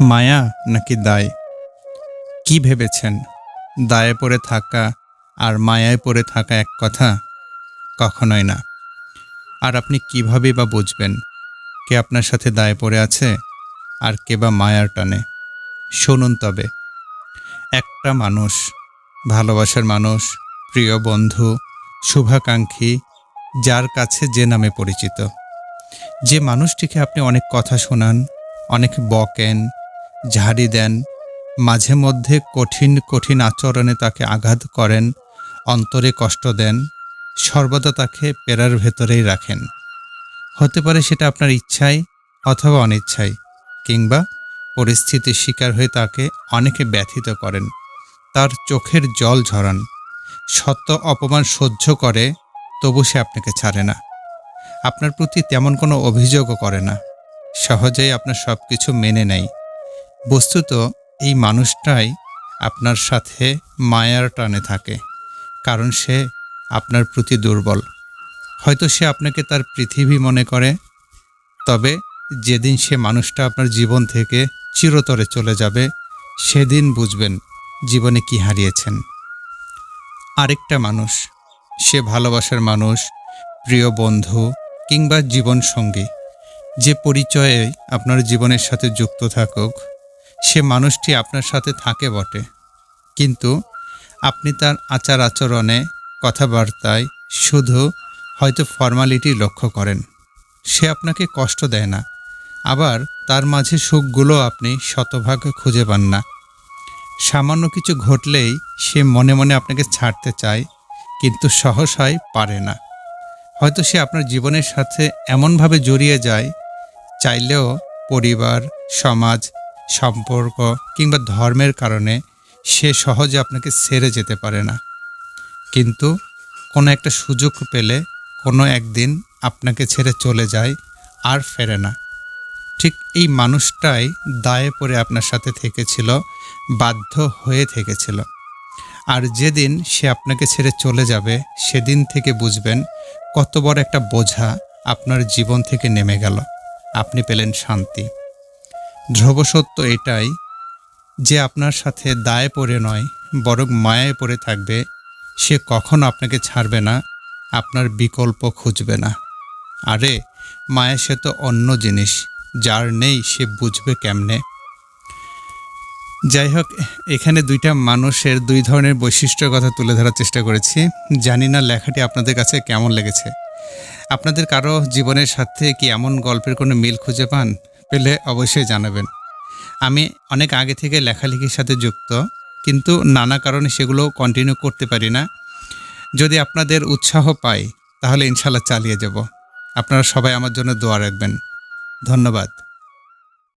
মায়া নাকি দায়? কি ভেবেছেন? দায়ে পড়ে থাকা আর মায়ায় পড়ে থাকা এক কথা কখনোই না। আর আপনি কীভাবে বা বুঝবেন কে আপনার সাথে দায়ে পড়ে আছে আর কে বা মায়ার টানে? শুনুন তবে। একটা মানুষ, ভালোবাসার মানুষ, প্রিয় বন্ধু, শুভাকাঙ্ক্ষী, যার কাছে যে নামে পরিচিত। যে মানুষটিকে আপনি অনেক কথা শোনান, অনেক বকেন ঝাড়ি দেন। মাঝে মধ্যে কঠিন কঠিন আচরণে তাকে আঘাত করেন, অন্তরে কষ্ট দেন, সর্বদা তাকে পেরার ভেতরেই রাখেন। হতে পারে সেটা আপনার ইচ্ছায় অথবা অনিচ্ছায় কিংবা পরিস্থিতির শিকার হয়ে তাকে অনেকে ব্যথিত করেন। তার চোখের জল ঝরান। সত্য অপমান সহ্য করে, তবু সে আপনাকে ছাড়ে না। আপনার প্রতি তেমন কোনো অভিযোগও করে না। সহজেই আপনার সব কিছু মেনে নেয়। বস্তুত এই মানুষটাই আপনার সাথে মায়ার টানে থাকে, কারণ সে আপনার প্রতি দুর্বল। হয়তো সে আপনাকে তার পৃথিবী মনে করে, তবে যেদিন সে মানুষটা আপনার জীবন থেকে চিরতরে চলে যাবে, সেদিন বুঝবেন জীবনে কি হারিয়েছেন। আরেকটা মানুষ, সে ভালোবাসার মানুষ, প্রিয় বন্ধু কিংবা জীবনসঙ্গী, যে পরিচয়ে আপনার জীবনের সাথে যুক্ত থাকুক সে মানুষটি আপনার সাথে থাকে বটে। কিন্তু আপনি তার আচার আচরণে কথাবার্তায় শুধু হয়তো ফর্মালিটি লক্ষ্য করেন। সে আপনাকে কষ্ট দেয় না। আবার তার মাঝে সুখগুলো আপনি শতভাগ খুঁজে পান না। সামান্য কিছু ঘটলেই সে মনে মনে আপনাকে ছাড়তে চায়, কিন্তু সহসায় পারে না। হয়তো সে আপনার জীবনের সাথে এমনভাবে জড়িয়ে যায়, চাইলেও পরিবার, সমাজ সম্পর্ক কিংবা ধর্মের কারণে সে সহজে আপনাকে ছেড়ে যেতে পারে না। কিন্তু কোনো একটা সুযোগ পেলে কোনো একদিন আপনাকে ছেড়ে চলে যায় আর ফেরে না। ঠিক এই মানুষটাই দায়ে পড়ে আপনার সাথে থেকেছিল, বাধ্য হয়ে থেকেছিল। আর যেদিন সে আপনাকে ছেড়ে চলে যাবে, সেদিন থেকে বুঝবেন কত বড় একটা বোঝা আপনার জীবন থেকে নেমে গেল। আপনি পেলেন শান্তি। ধ্রুব সত্য এটাই যে আপনার সাথে দায়ে পড়ে নয়, বরং মায়ায় পড়ে থাকবে। সে কখন আপনাকে ছাড়বে না, আপনার বিকল্প খুঁজবে না। আরে, মায়া সে তো অন্য জিনিস, যার নেই সে বুঝবে কেমনে? যাই হোক, এখানে দুইটা মানুষের দুই ধরনের বৈশিষ্ট্যের কথা তুলে ধরার চেষ্টা করেছি। জানি না লেখাটি আপনাদের কাছে কেমন লেগেছে। আপনাদের কারও জীবনের সাথে কি এমন গল্পের কোনো মিল খুঁজে পান? পেলে অবশ্যই জানাবেন। আমি অনেক আগে থেকে লেখালেখির সাথে যুক্ত, কিন্তু নানা কারণে সেগুলো কন্টিনিউ করতে পারি না। যদি আপনাদের উৎসাহ পাই, তাহলে ইনশাল্লাহ চালিয়ে যাব। আপনারা সবাই আমার জন্য দোয়া রাখবেন। ধন্যবাদ।